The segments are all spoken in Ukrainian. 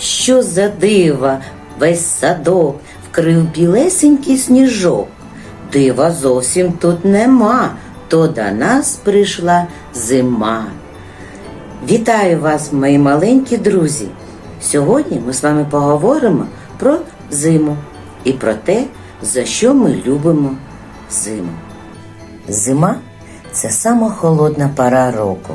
що за дива, весь садок вкрив білесенький сніжок. Дива зовсім тут нема, то до нас прийшла зима. Вітаю вас, мої маленькі друзі! Сьогодні ми з вами поговоримо про зиму і про те, за що ми любимо зиму. Зима це сама холодна пора року.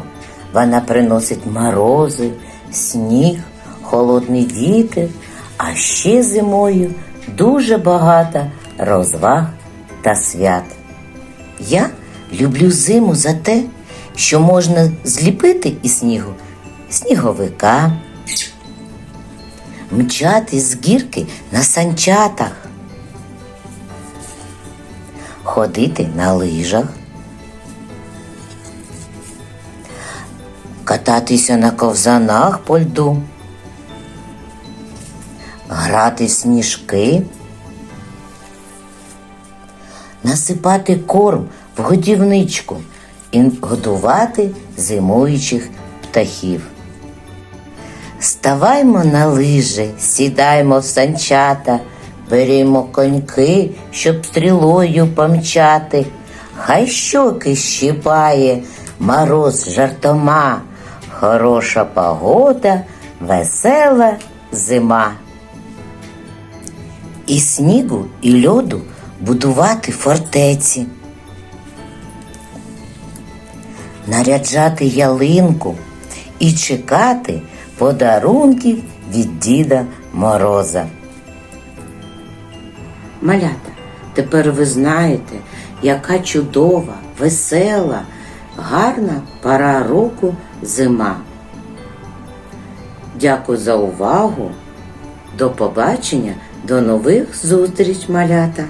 Вона приносить морози, сніг, холодний вітер, а ще зимою дуже багато розваг та свят. Я люблю зиму за те, що можна зліпити із снігу сніговика, мчати з гірки на санчатах, ходити на лижах, кататися на ковзанах по льду, грати сніжки, насипати корм в годівничку і годувати зимуючих птахів. Ставаймо на лижі, сідаймо в санчата, берімо коньки, щоб стрілою помчати. Хай щоки щипає, мороз жартома, хороша погода, весела зима. І снігу, і льоду будувати фортеці, наряджати ялинку і чекати подарунків від Діда Мороза. Малята, тепер ви знаєте, яка чудова, весела, гарна пора року зима. Дякую за увагу. До побачення, до нових зустріч, малята!